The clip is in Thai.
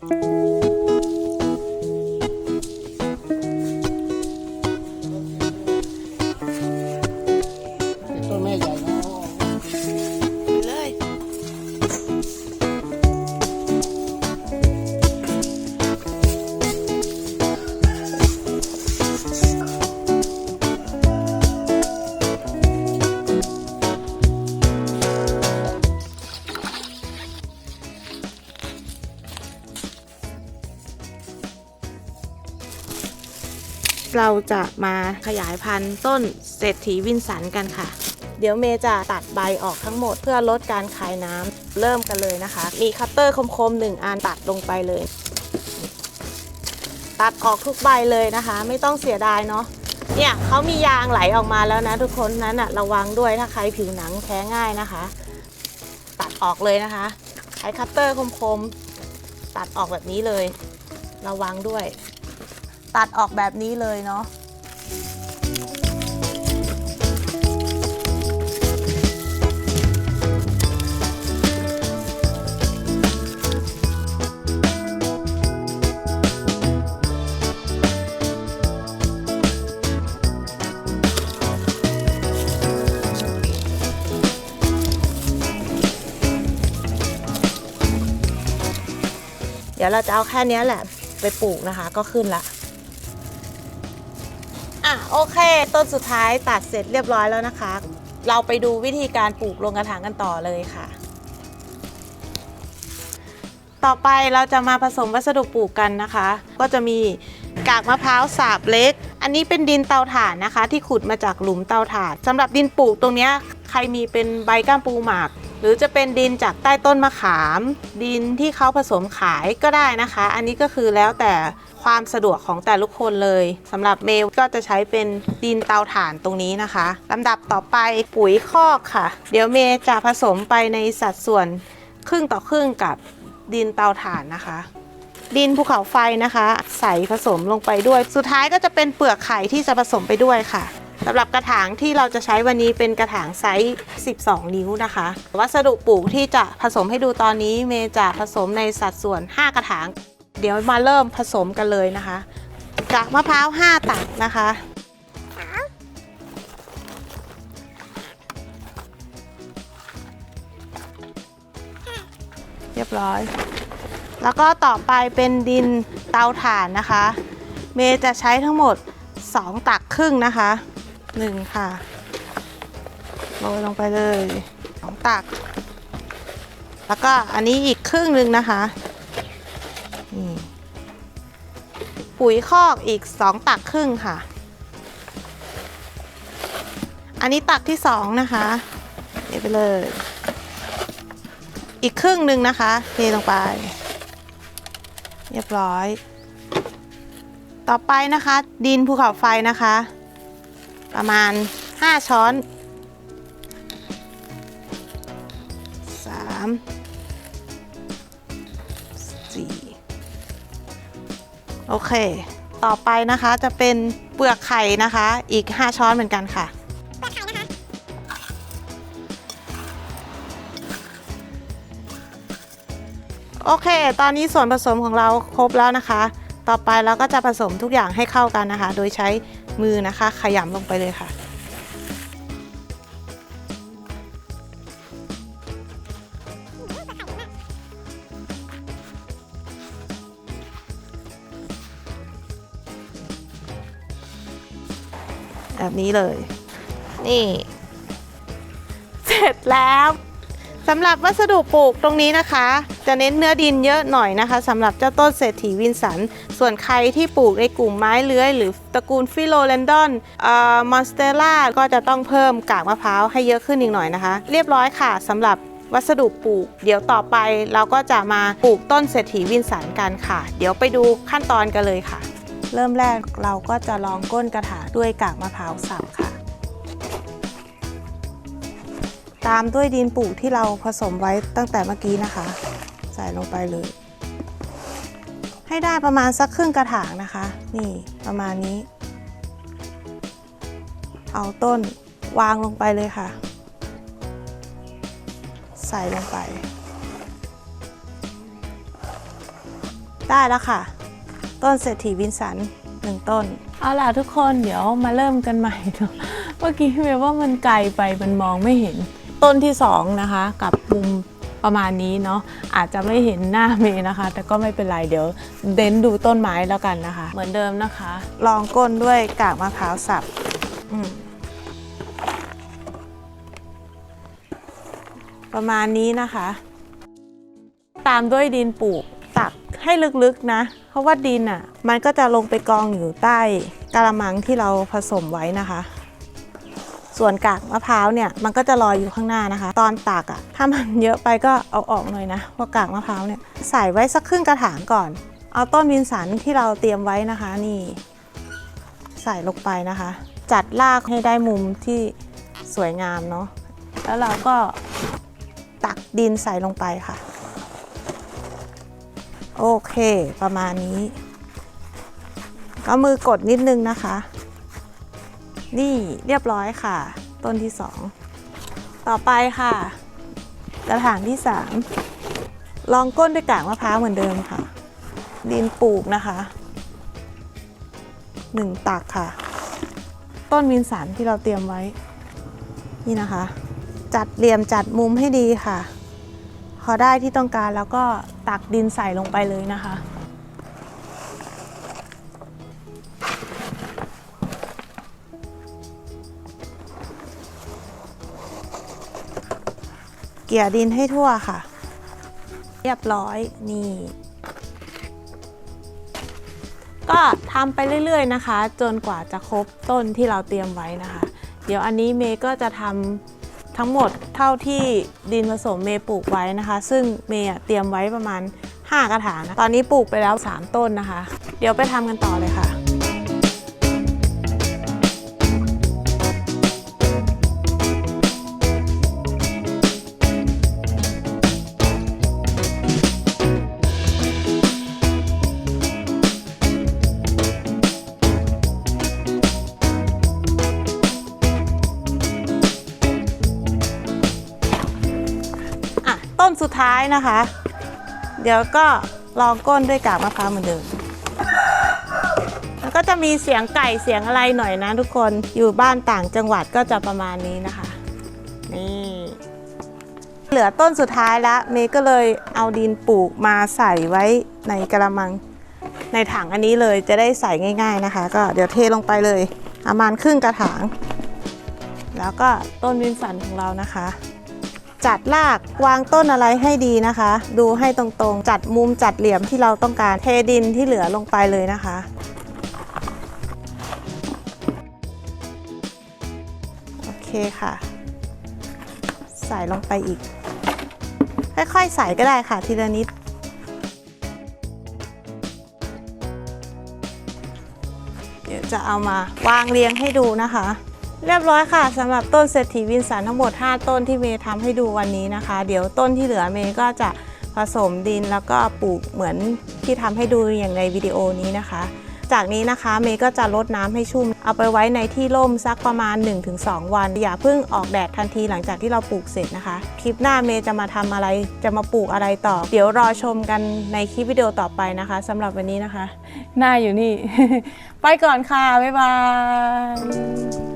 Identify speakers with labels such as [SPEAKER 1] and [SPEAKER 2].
[SPEAKER 1] ต้น
[SPEAKER 2] เราจะมาขยายพันธุ์ต้นเศรษฐีวินสันกันค่ะ เดี๋ยวเมย์จะตัดใบออกทั้งหมดเพื่อลดการคายน้ำเริ่มกันเลยนะคะ มีคัตเตอร์คมๆหนึ่งอันตัดลงไปเลย ตัดออกทุกใบเลยนะคะ ไม่ต้องเสียดายเนาะเนี่ยเขามียางไหลออกมาแล้วนะทุกคนนั้นอะระวังด้วยถ้าใครผิวหนังแพ้ง่ายนะคะ ตัดออกเลยนะคะ ใช้คัตเตอร์คมๆ ตัดออกแบบนี้เลย ระวังด้วย ตัดออกแบบนี้เลยเนาะเดี๋ยวเราจะเอาแค่นี้แหละไปปลูกนะคะ ก็ขึ้นละ อะโอเค ต้นสุดท้ายตัดเสร็จเรียบร้อยแล้วนะคะ เราไปดูวิธีการปลูกลงกระถางกันต่อเลยค่ะ ต่อไปเราจะมาผสมวัสดุปลูกกันนะคะ ก็จะมีกากมะพร้าวสาบเล็ก อันนี้เป็นดินเตาถ่านนะคะ ที่ขุดมาจากหลุมเตาถ่านสำหรับดินปลูกตรงนี้ใครมีเป็นใบก้ามปูหมาก หรือจะเป็นดินจากใต้ต้นมะขาม ดินที่เขาผสมขายก็ได้นะคะ อันนี้ก็คือแล้วแต่ความสะดวกของแต่ละคนเลยสำหรับเมลก็จะใช้เป็นดินเตาถ่านตรงนี้นะคะลำดับต่อไปปุ๋ยคอกค่ะ เดี๋ยวเมย์จะผสมไปในสัดส่วนครึ่งต่อครึ่งกับดินเตาถ่านนะคะ ดินภูเขาไฟนะคะ ใส่ผสมลงไปด้วย สุดท้ายก็จะเป็นเปลือกไข่ที่จะผสมไปด้วยค่ะ สำหรับกระถางที่เราจะใช้วันนี้เป็นกระถางไซส์ 12 นิ้วนะคะ วัสดุปลูกที่จะผสมให้ดูตอนนี้เมจะผสมในสัดส่วน 5 กระถาง เดี๋ยวมาเริ่มผสมกันเลยนะคะกากมะพร้าว 5 ตักนะคะเรียบร้อย แล้วก็ต่อไปเป็นดินเตาถ่านนะคะ เมย์จะใช้ทั้งหมด 2 ตักครึ่งนะคะ 1ค่ะโรยลงไปเลย2ตัก แล้วก็อันนี้อีกครึ่งหนึ่งนะคะนี่ปุ๋ยคอกอีก2ตักครึ่งค่ะ อันนี้ตักที่2นะคะเทไปเลย อีกครึ่งหนึ่งนะคะเทลงไป เรียบร้อย ต่อไปนะคะ ดินภูเขาไฟนะคะ ประมาณ 5 ช้อน 3 4 โอเค ต่อไปนะคะจะเป็นเปลือกไข่นะคะ อีก 5 ช้อนเหมือนกันค่ะโอเค ตอนนี้ส่วนผสมของเราครบแล้วนะคะ ต่อไปเราก็จะผสมทุกอย่างให้เข้ากันนะคะ โดยใช้ มือนะคะขยำลงไปเลยค่ะ แบบนี้เลย นี่ เสร็จแล้วสำหรับวัสดุปลูกตรงนี้นะคะ จะเน้นเนื้อดินเยอะหน่อยนะคะสำหรับเจ้าต้นเศรษฐีวินสัน ส่วนใครที่ปลูกในกลุ่มไม้เลื้อย หรือตระกูลฟิโลแลนดอนมอนสเตล่าก็จะต้องเพิ่มกากมะพร้าวให้เยอะขึ้นอีกหน่อยนะคะ เรียบร้อยค่ะสำหรับวัสดุปลูก เดี๋ยวต่อไปเราก็จะมาปลูกต้นเศรษฐีวินสันกันค่ะ เดี๋ยวไปดูขั้นตอนกันเลยค่ะ เริ่มแรกเราก็จะลองก้นกระถางด้วยกากมะพร้าวสับค่ะ ตามด้วยดินปลูกที่เราผสมไว้ตั้งแต่เมื่อกี้นะคะ ใส่ลงไปเลย ให้ได้ประมาณสักครึ่งกระถางนะคะ นี่ประมาณนี้ เอาต้นวางลงไปเลยค่ะ ใส่ลงไป ได้แล้วค่ะ ต้นเศรษฐีวินสันหนึ่งต้น เอาล่ะทุกคนเดี๋ยวมาเริ่มกันใหม่เนาะเมื่อกี้เมย์ว่ามันไกลไปมันมองไม่เห็นต้นที่สองนะคะ กับมุม ประมาณนี้เนาะอาจจะไม่เห็นหน้าเมย์นะคะ แต่ก็ไม่เป็นไรเดี๋ยวเด้นดูต้นไม้แล้วกันนะคะ เหมือนเดิมนะคะ ลองก้นด้วยกากมะพร้าวสับประมาณนี้นะคะ ตามด้วยดินปลูกตักให้ลึกๆนะ เพราะว่าดินอะ มันก็จะลงไปกองอยู่ใต้กระมังที่เราผสมไว้นะคะ ส่วนกากมะพร้าวเนี่ยมันก็จะลอยอยู่ข้างหน้านะคะ ตอนตักอะถ้ามันเยอะไปก็เอาออกหน่อยนะเพรากากมะพร้าวเนี่ยใส่ไว้สักครึ่งกระถางก่อน เอาต้นวินสันที่เราเตรียมไว้นะคะนี่ ใส่ลงไปนะคะ จัดรากให้ได้มุมที่สวยงามเนาะแล้วเราก็ตักดินใส่ลงไปค่ะ โอเค ประมาณนี้ ก็มือกดนิดนึงนะคะ นี่เรียบร้อยค่ะ ต้นที่ 2 ต่อไปค่ะ กระถางที่ 3 ลองก้นด้วยกากมะพร้าวเหมือนเดิมค่ะ ดินปลูกนะคะ 1 ตักค่ะ ต้นวินสันที่เราเตรียมไว้ นี่นะคะ จัดเหลี่ยมจัดมุมให้ดีค่ะ พอได้ที่ต้องการแล้วก็ตักดินใส่ลงไปเลยนะคะ เกี่ยดินให้ทั่วค่ะ เรียบร้อยนี่ ก็ทำไปเรื่อยๆนะคะ จนกว่าจะครบต้นที่เราเตรียมไว้นะคะ เดี๋ยวอันนี้เมย์ก็จะทำทั้งหมดเท่าที่ดินผสมเมย์ปลูกไว้นะคะ ซึ่งเมย์เตรียมไว้ประมาณ 5 กระถางนะตอนนี้ปลูกไปแล้ว 3 ต้นนะคะ เดี๋ยวไปทำกันต่อเลยค่ะ ต้นสุดท้ายนะคะ เดี๋ยวก็ลองก้นด้วยกากมะพร้าวเหมือนเดิมแล้วก็จะมีเสียงไก่เสียงอะไรหน่อยนะทุกคนอยู่บ้านต่างจังหวัดก็จะประมาณนี้นะคะ นี่ เหลือต้นสุดท้ายแล้วเมย์ก็เลยเอาดินปลูกมาใส่ไว้ในกระมังในถังอันนี้เลยจะได้ใส่ง่าย ๆนะคะ ก็เดี๋ยวเทลงไปเลยประมาณครึ่งกระถาง แล้วก็ต้นวินสันของเรานะคะ จัดรากวางต้นอะไรให้ดีนะคะ ดูให้ตรงๆ จัดมุมจัดเหลี่ยมที่เราต้องการเทดินที่เหลือลงไปเลยนะคะ โอเคค่ะ ใส่ลงไปอีก ค่อยๆ ใส่ก็ได้ค่ะทีละนิดเดี๋ยวจะเอามาวางเรียงให้ดูนะคะ เรียบร้อยค่ะสำหรับต้นเศรษฐีวินสันทั้งหมด 5 ต้นที่เมย์ทำให้ดูวันนี้นะคะ เดี๋ยวต้นที่เหลือเมย์ก็จะผสมดินแล้วก็ปลูกเหมือนที่ทำให้ดูอย่างในวิดีโอนี้นะคะ จากนี้นะคะเมย์ก็จะลดน้ำให้ชุ่ม เอาไปไว้ในที่ร่มสักประมาณ 1-2 วัน อย่าเพิ่งออกแดดทันทีหลังจากที่เราปลูกเสร็จนะคะ คลิปหน้าเมย์จะมาทำอะไรจะมาปลูกอะไรต่อ เดี๋ยวรอชมกันในคลิปวิดีโอต่อไปนะคะสำหรับวันนี้นะคะ หน้าอยู่นี่ ไปก่อนค่ะบ๊ายบาย